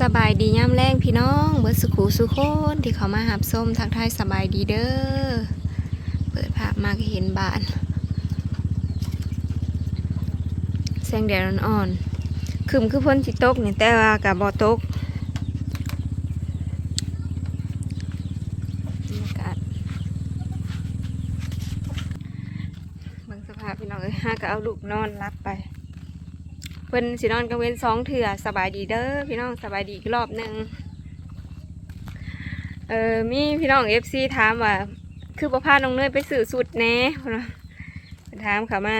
สบายดีย่ำแรงพี่น้องเบิร์สุขูสุโคนที่เขามาหับส้มทักทายสบายดีเด้อเปิดภาพมาก็เห็นบ้านแสงแดดอ่อนๆคืมคือพ้นจิตกเนี่ยแต่ว่ากับบอตกบรรยากาศบางสภาพพี่น้องเอ้ยห้าก็เอาลูกนอนรับไป เพิ่นสินอนกลางเว้นสองเถื่อสบายดีเด้อพี่น้องสบายดีอีกรอบหนึ่งเออมีพี่น้องเอฟซีถามว่า คือประพาน้องเนยไปสื่อสุดแน่เพิ่นถามเขามา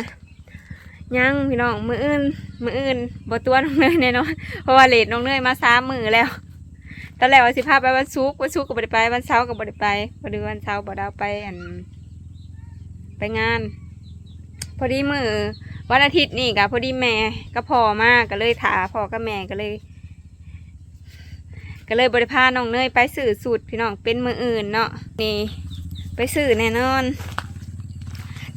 ยังพี่น้องมืออื่นมืออื่นบ่ตัวน้องเนยแน่นอนเพราะว่าเลดน้องเนยมาสามมือแล้วตอนแรกว่าสิพาไปวันศุกวันศุกก็บ่ได้ไปวันเสาร์ก็บ่ได้ไปพอดีวันเสาร์บ่ได้เอาไปอันไปงาน พอดีมือ วันอาทิตย์นี่กะพอดีแม่ก็พอมากก็เลยถาพ่อกับแม่ก็เลย ก็เลยบริพาน้องเนยไปสื่อสูตรพี่น้องเป็นมืออื่นเนาะนี่ไปสื่อแน่นอน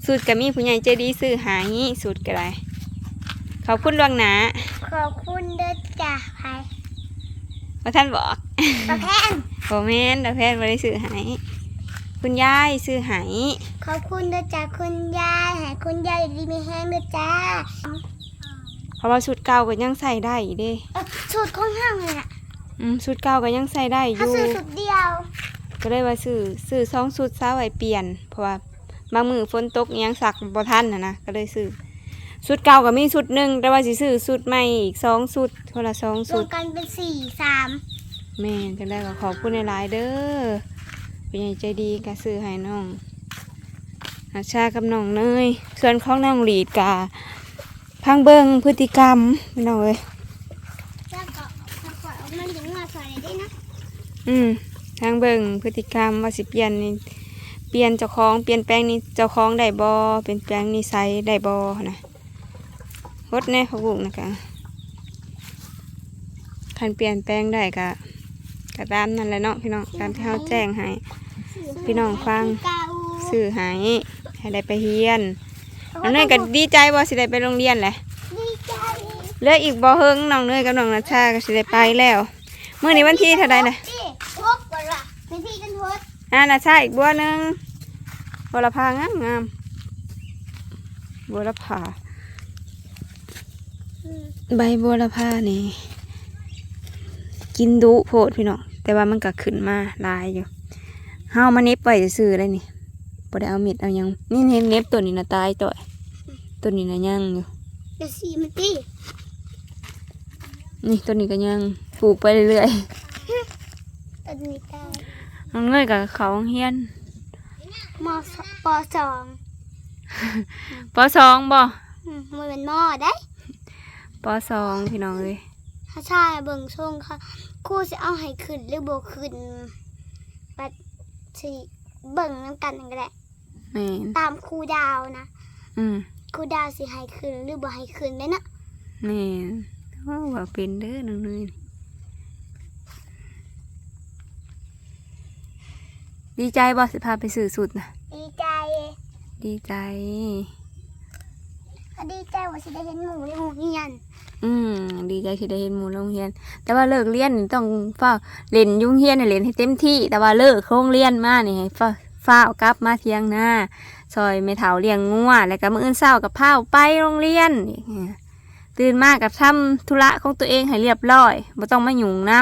สูตรก็มีผู้ใหญ่ใจดีสื่อหางี้สูตรก็ได้ขอบคุณดวงหนาขอบคุณเด้อจ้าไพว่าท่านบอกประแพนโอแมนดาวแพนบริสื่อหาย คุณยายสื่อหายขอบคุณเด้อจ้าคุณยายให้คุณยายอยู่ดีมีแห้งเด้อจ้าเพราะว่าสูตรเก่าก็ยังใส่ได้อยู่เด้เอ้อสูตรของห้างเลยอะอืมสูตรเก่าก็ยังใส่ได้อถ้ายู่ ซื้อสูตรเดียวก็เลยว่าซื้อซื้อสองชุดซาไว้เปลี่ยน เพราะว่าบางมือฝนตกอิหยังสักบ่ทันนะนะก็เลยซื้อชุดเก่าก็มีชุดหนึ่งแต่ว่าสิซื้อชุดใหม่อีกสองชุดคนละสองรชุวดมกันเป็นสี่สาม แม่นจังได้ก็ขอบคุณหลายๆเด้อ เป็นใหญ่ใจดีก็ซื้อให้น้องอาชากับน้องเนยส่วนของน้องหลีดกาพังเบิงพฤติกรรมพี่น้องเอ้ยแล้วก็ถ้าขอเอามันถึงมาใส่ได้นะอืมทางเบิงพฤติกรรมว่าสิเปลี่ยนนี่เปลี่ยนเจ้าของเปลี่ยนแปลงนี่เจ้าของได้บ่เปลี่ยนแปลงนิสัยได้บ่นะฮดแน่พะบุกนะคะคันเปลี่ยนแปลงได้ก็ก็ตามนั่นแหละเนาะพี่น้องตามที่เขาแจ้งให้ พี่น้องฟังเก่าซื้อให้ให้ได้ไปเรียนน้องเนยก็ดีใจบ่สิได้ไปโรงเรียนแหละดีใจเหลืออีกบ่เฮิงน้องเนยกับน้องนัชชาก็สิได้ไปแล้วมื้อนี้วันที่เท่าใดนะนี่ทบก่อนละเป็นพี่กันทบอ่านาชาอีกบัวหนึ่งบัวละพางามงามบัวละพาอืมใบบัวละพานี่กินดุโพดพี่น้องแต่ว่ามันก็ขึ้นมาหลายอยู่ เฮามาเน็บไว้ซื่อๆเลยนี่บ่ได้เอาเม็ดเอาหยัง นี่เน็บเน็บตัวนี้นะตายต่อยตัวนี้นะยังอยู่เดี๋ยวสีมันตีนี่ตัวนี้ก็ยังปลูกไปเรื่อยตันนี้ตายๆน้องเงยกับเขาโรงเฮียนมสปสองปสองบ่อืมมันเป็นหม้อได้ปสองพี่น้องเลยถ้าใช่เบิ่งช่วงค่ะครู่จะเอาให้ขึ้นหรือโบขึ้นปัด สิเบิ่งน้ำกันนั่นก็ได้แม่นตามครูดาวนะอืมครูดาวสิให้ขึ้นหรือบ่ให้ขึ้นได้นะแม่นโอ้ว่าเป็นเด้อน้องเนยดีใจบ่สิพาไปสื่อสุดนะดีใจดีใจก็ดีใจว่าสิได้เห็นหมูในโรงเรียน อืมดีใจที่ได้เห็นหมู่โรงเรียน แต่ว่าเลิกเรียนนี่ต้องเฝ้าเล่นอยุ่งเฮียนให้เล่นให้เต็มที่ แต่ว่าเลิกโรงเรียนมานี่ให้เฝ้าเฝ้าวกลับมาเที่ยงหน้าซอยแม่เฒ่าเลี้ยงงัวแล้วก็มื้ออื่นเช้ากับพาไปโรงเรียนนี่ตื่นมากับทำธุระของตัวเองให้เรียบร้อยบ่ต้องมาหยุ่งนํ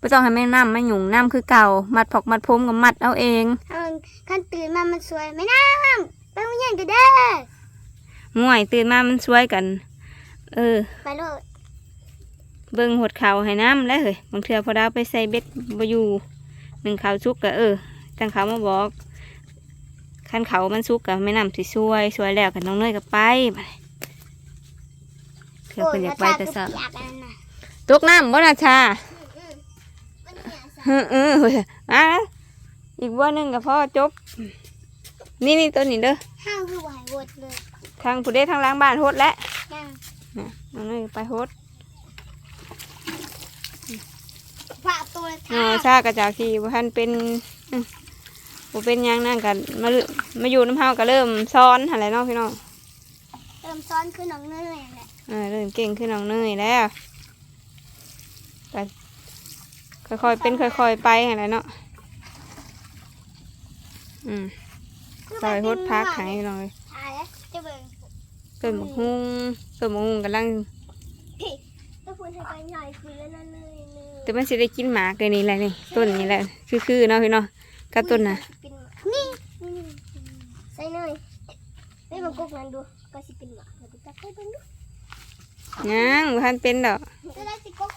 บ่ต้องให้แม่นํมาหยุ่งนํคือเก่ามัดผอกมัดผมก็มัดเอาเองถ้ามันขั้นตื่นมามันสวยไหมน้ำไปโรงเรียนกันเด้อง่วยตื่นมามันสวยกัน เออ ไปโลดเบิ่งหดเขาให้น้ำแล้วเฮ้ยบางเทื่อพอดาวไปใส่เบ็ดบ่อยู่หนึ่งเขาชุกก็เออตั้งเขามาบอกคันเขามันสุกก็ไม่นำสิช่วยช่วยแล้วกันน้องเนยก็ไปไปเถื่อเพิ่นอยากไปแต่เช้าอยากอันนั้นน่ะตกน้ำบ่นาชามันเหนียวซะเออเออเฮ้ยมาแล้วอีกบัวหนึ่งก็พอจบ นี่นี่ตัวนี้เด้อห้างคือไหวหมดเลยทางผู้เด้ทางหล้างบ้านโฮดแล้ว ยังน่ะน้องเนยก็ไปโฮดฝากตัวอ๋ท่าอชากระจากที่บ่ทันเป็นอืมบ่เป็นหยังนั่นกันมาเริ่มมาอยู่น้ำเฮาก็เริ่มซ้อนอะไรเนาะพี่น้องเริ่มซ้อนคือน้องเนยแหละเออเริ่มเก่งขึ้นน้องเนยแล้วก็ค่อยๆเป็นค่อยๆไปอะไรเนาะอืมซอยฮดพักใหายหน่อย อ่าแล้วจะเบิ่ง ต้นมะฮุงต้นมะฮุงกำลังก็พูดให้ไปหน่อยคือแล้วนั่นเลยเลยแต่มันสิได้กินหมากเลยนี่แหละนี่ต้นนี้แหละคือๆเนาะพี่เนาะกับต้นน่ะเป็นหมานี่นี่นี่ใส่เลยไม่มากกนั้นดูก็สิเป็นหมาเราไปจับให้เบิ่งดูยังบ่ทันเป็นดอกจะได้สิกก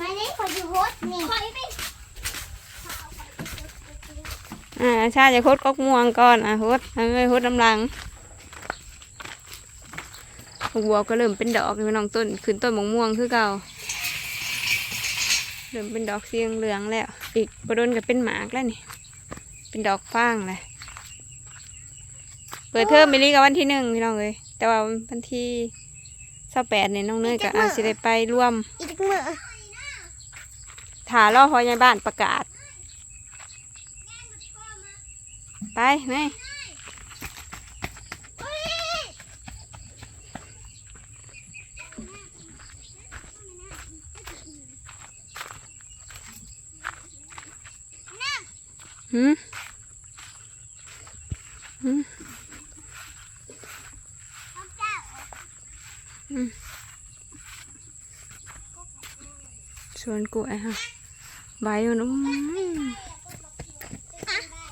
มานี่ขอดูโฮสนี่ขอไปอ่าชาจะโคตรกกม่วงก่อนอะโคตรเอาไว้โคตรน้ำลัง บัวก็เริ่มเป็นดอกพี่น้องต้นขึ้นต้นมะม่วงคือเก่าเริ่มเป็นดอกเสียงเหลืองแล้ว อีกประดนก็เป็นหมากแล้วนี่ เป็นดอกฟางเลยเปิดเทอมมิลลี่กับวันที่หนึ่งพี่น้องเลยแต่ว่าวันที่สิบแปดเนี่ยน้องเนยก็อาจจะได้ไปร่วมอีกจักมือถาล่อพอยายบ้านประกาศ ไปไหน หืมหืมสวนกล้วยฮะใบมันอุ้ม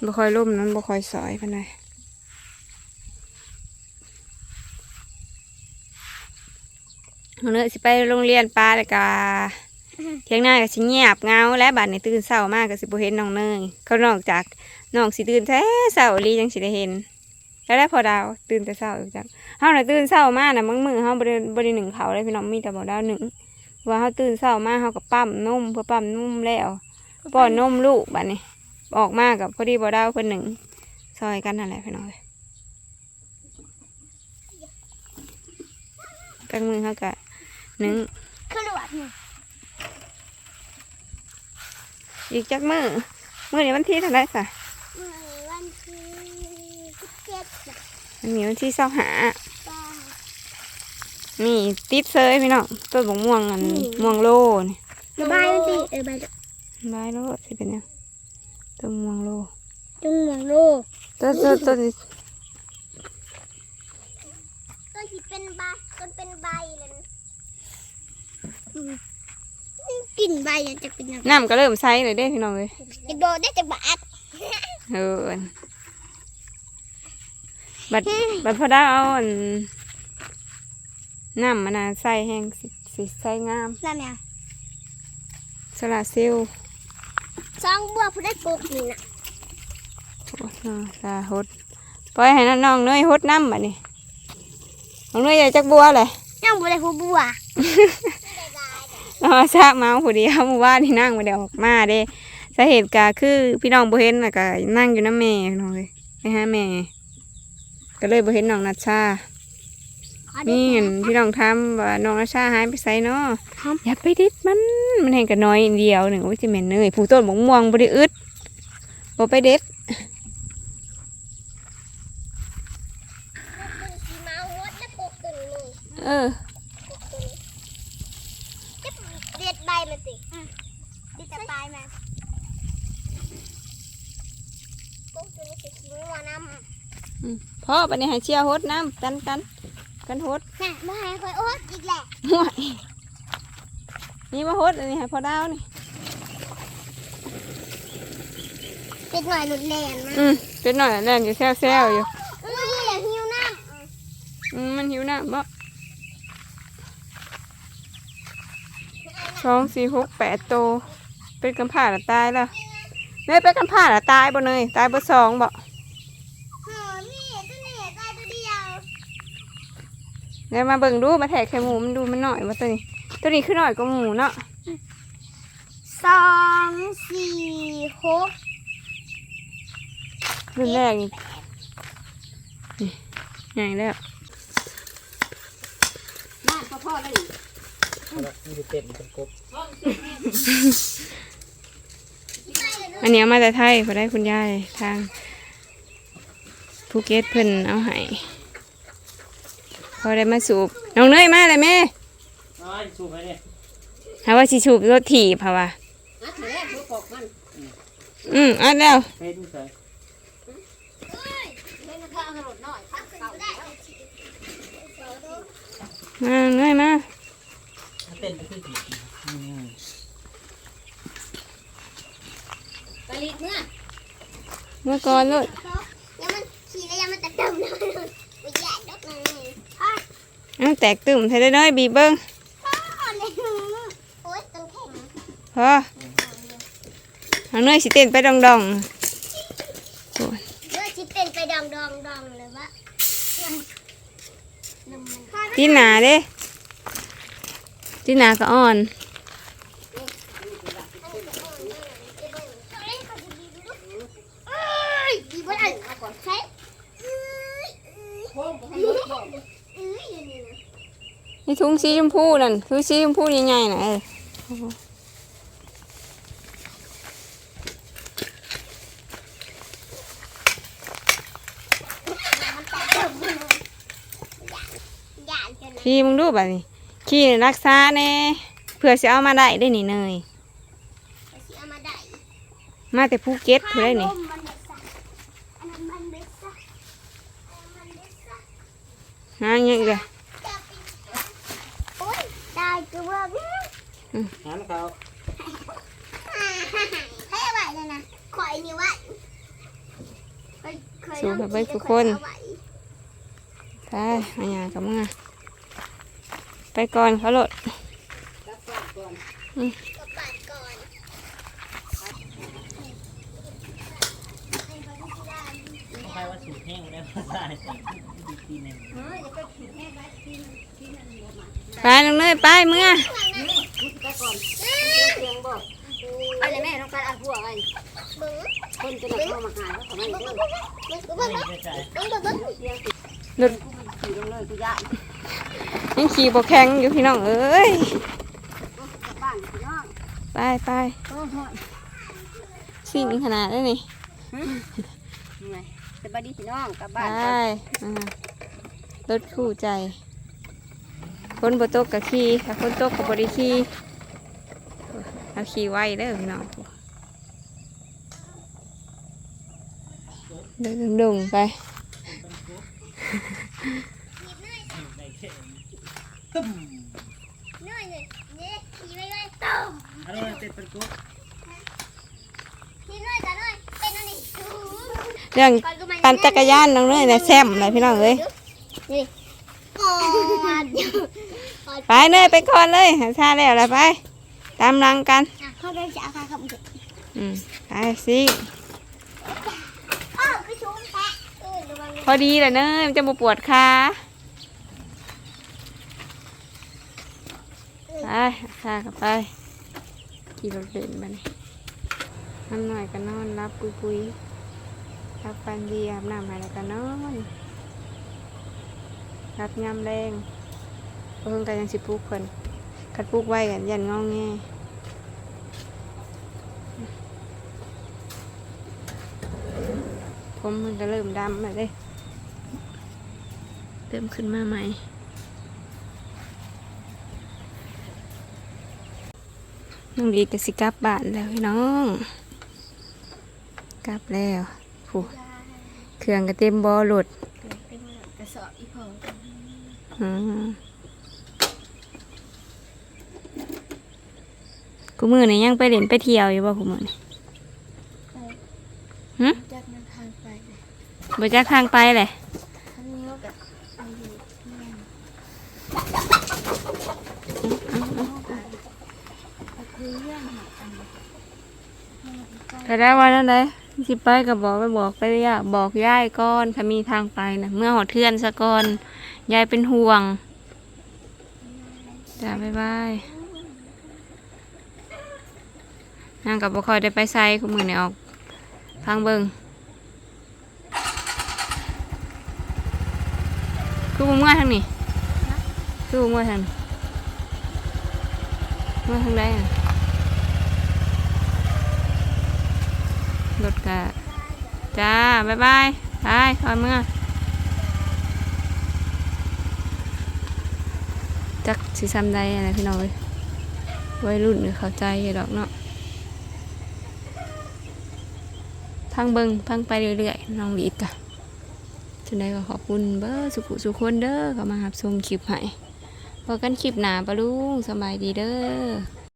บ่ค่อยล่มนั้นบ่ค่อยสอยปานใดมื้อนี้สิไปโรงเรียนปลาแล้วก็ เที่ยงหน้าก็สิเงียบเงาและบัดในตื่นเช้ามากก็สิบ่เห็นน้องเนยเขานอกจากน้องสิตื่นแท้เช้าอีหลีจังสิได้เห็น แล้วได้พอดาวตื่นแต่เช้าอยู่จังเฮาน่ะตื่นเช้ามากนะบางมือเฮาบ่ได้บ่ได้หนึ่งเขาเลยพี่น้องมีแต่บ่ดาวหนึ่งว่าเฮาตื่นเช้ามากเฮาก็ปั๊มนมเพื่อปั๊มนมแล้วป้อนนมลูกบัดนี้ออกมากับพอดีบ่ดาวเพิ่นหนึ่งซอยกันนั่นแหละพี่น้องกลางมือเฮาก็หนึ่งคือหลวดนี่ อีกจักมือมื้อนี้วันที่เท่าไหร่ซะมือวันที่สิบเจ็ดจ้ะอันนี้วันที่25ป้านี่ติดเซยพี่น้องต้นบกม่วงอันม่วงโลนี่ระบายมันสิเออบายบายโลสิเป็นหยังต้นม่วงโลจงหมองโลต้นต้นต้นนี้ต้นที่เป็นใบต้นเป็นใบเลยนะ กลิ่นใบเนี่ยจะเป็นยังไงน้ำก็เริ่มใสเลยเด้พี่น้องเลยจะโดดได้จะบาดเออบัดบัดพอได้เอาอันน้ำมันน่ะใส่แห้งสิสิใส่งามนั่นไงโซลาร์เซลล์สองบัวผู้ได้ปลูกนี่นะโอ้น้าตาฮดปล่อยให้น้องเนยฮดน้ำบัดนี้น้องเนยอยากจักบัวเลยยังบัวได้หัวบัวเอา ซากเมาผู้เดียวหมู่บ้านที่นั่งมาเดี๋ยวออกมาเด้สาเหตุก็คือพี่น้องบ่เห็นน่ะก็นั่งอยู่น้ำแม่พี่น้องเลยไปหาแม่ ก็เลยบ่เห็นน้องนัชชานี่เห็นพี่น้องทำว่าน้องนัชชาหายไปไสเนาะอย่าไปดิดมันมันเห็นกันน้อยเดียวหนึ่งโอ้ยจะเหม็นเนยผู้ต้นบกม่วงบ่ได้อึดบ่ไปเด็ดสีเมาหมดแล้วปลูกตัวนี้เออ ปลูกตัวนี้จะเด็ด ใบมันสิดิจะปลายมันปลูกตัวนี้จะทิ้งหัวน้ำพ่อบัดนี้ให้เชียร์ฮดน้ำกันกันกันฮดน่ะมาให้คอยโอ๊ตอีกแหละห่วยนี่มาฮดอันนี้ให้พ่อดาวนี่เป็ดหน่อยหลุดแลนมาอืมเป็นหน่อยแรงอยู่แซวๆอยู่เอ้ยอย่าหิวน้อืมมันหิวน้ำบ่ สองสี่หกแปดโตวเป็นกำผ่าละตายแล้วเนยเป็นกำผ่าละตายบ่เนยตายบ่สองบ่ำเฮ้ยนี่ตัวนี้ตายตัวเดียวเดี๋ยวมาเบิ่งดูมาแทกไข่หมูมันดูมันหน่อยว่าตัวนี้ตัวนี้คือหน่อยกว่าหมูเนาะสองสี่หกรุ่นแรกนี่นี่ใหญ่แล้วบ้านพ่อพ่อเลย นี่คือเป็ดมันเป็นกบอันนี้เอามาแต่ไทยพอได้คุณยายทางภูเก็ตเพิ่นเอาให้พอได้มาสูบน้องเนยมาเลยแม่น้อยสูบไหมเนี่ยหาว่าสิสูบรถถีบค่ะว่าอะถือแรกมือปกมันอืมอันแล้วเฮ็ดดูส่เล่นข้าวขนมหน่อยข้าวเก่าแล้วมาเนยมา เต้นไปคือกี่อืมกะลิดเนี่ยเมื่อก่อนลูกแล้วมันขี่แล้วยังมันตะตึมเลยไม่แย่ดอกเลยพ่ออ้าวแตกตุ่มใส่ได้น้อยบีบเบิ้งพ่อเลยโอ๊ยต้องแข็งพอเอาเนื่อยสิเต้นไปดองดองโอ้ยเลือดชิเป็นไปดองดองดองเลยว่าลมมันที่หนาเด้ ที่หนาก็อ่อนเอ้ยดีบ่ได้เอาก่งไปให้รถบอกเอ้ยอย่างนี้นะนี่ถุงสีชมพูนั่นคือสีชมพูใหญ่ๆน่ะเออมันตะตึมเลยอย่าจะนะขี่มึงดูแบบนี้ ขี่รักษาแน่เพื่อสิเอามาได้ได้นี่เนยไปสิเอามาได้มาแต่ภูเก็ตเพื่อได้นี่ลมมันเด็ดซะอันนั้นมันเด็ดซะอันนั้นมันเด็ดซะหาอย่างเงี้ยจะเป็นโอ๊ยได้ก็ว่าหาเขาให้เอาไว้เลยนะขอไอ้นี่ไว้เคยเคยสู้ลองแบบไปขี่ทุกแล้วคนเอาไว้ไปอันยากับมึงอะ ไปก่อนเขาหลดรับฝากก่อนก็ปาดก่อนใครว่าสูตรแห้งแล้วใส่ดีทีนึงเฮ้ยอย่าไปขีดแม่ไว้ที่นั่นที่นั่นหัวมันไปน้องเนยไปมึงอะนี่อเสียงบอกไปเลยแม่ต้องการเอาหัวไว้คนจะหนักเข้ามาหาเขาไมเบิ้งเด้หลุด ยกูยะยังขี่บกแข็งอยู่พี่น้องเอ้ยกลับบ้านพี่น้องไปไปโอ้โหสิ่งขนาดนี้นี่เหนื่อยสบายดีพี่น้องกลับไปบ้านอ่ารถคู่ใจคนบตกกับขี่ถ้าคนตกกับบริขี่เอาขี่ไว้เด้อพี่น้องเดินดุงๆไป ตึ้ม น้อยเลยเนี่ยขี่ไว้ไว้ต้ม อะไรเต้นเป็นกุ๊ก ขี่น้อยจ้ะน้อยเป็นอันนี้ เรื่องปั่นจักรยานน้องเนยเนี่ยแซมเลยพี่น้องเอ้ยก่อนไปเนยไปก่อนเลยหาชาแล้วแล้วไป ตามหลังกันเขาได้จะเอาใครขับรถอืมไปสิอ้าวคือชูนแพะเออระวังพอดีแหละเนยมันจะมาปวดขาไปพากันไปขี่รถเดินมานี่น้ำหน่อยก็นอนรับกุยกุยๆ รับฟันดีอาบน้ำให้แล้วก็นอนรับยำแรงเพิ่งกันยังสิปลูกคนคัดปลูกไว้กันยันงอแงผมมันก็เริ่มดำแล้วเด้เริ่มขึ้นมาใหม่น้องดีก็สิกลับบ้านแล้วพี่น้อง กลับแล้ว ผู้เครื่องก็เต็มบ่อรถกระสอบอีพออืมกูมือนี่ยังไปเล่นไปเที่ยวอยู่บ่กูมือนี่หึจากนั้นทางไปบ่จักทางไปเลยทางนี้แบบแต่ได้วันนั้นเลย สิไปก็บอกไปบอกไปย่าบอกยายก่อนถ้ามีทางไปนะเมื่อหอดเทือนซะก่อนยายเป็นห่วงจ้าบ๊ายบายนางกับบ่คอยได้ไปไซคุมือนี่ออกทางเบิงคือบ่เมื่อทางนี้คือบ่เมื่อทางนี้เมื่อทางใดน่ะ ถกะจ้า บ๊ายบายไปคอยเมื่อจักสิซ้ำได้อะไรพี่น้องเลยวัยรุ่นเนี่ยเข้าใจอยู่ดอกเนาะพังเบิงพังไปเรื่อยๆน้องลีดกะจังได้ก็ขอบคุณเบอร์สุขุสุขคนเด้อก็มาหับชมคลิปให้พอกันคลิปหนาปะลุงสบายดีเด้อ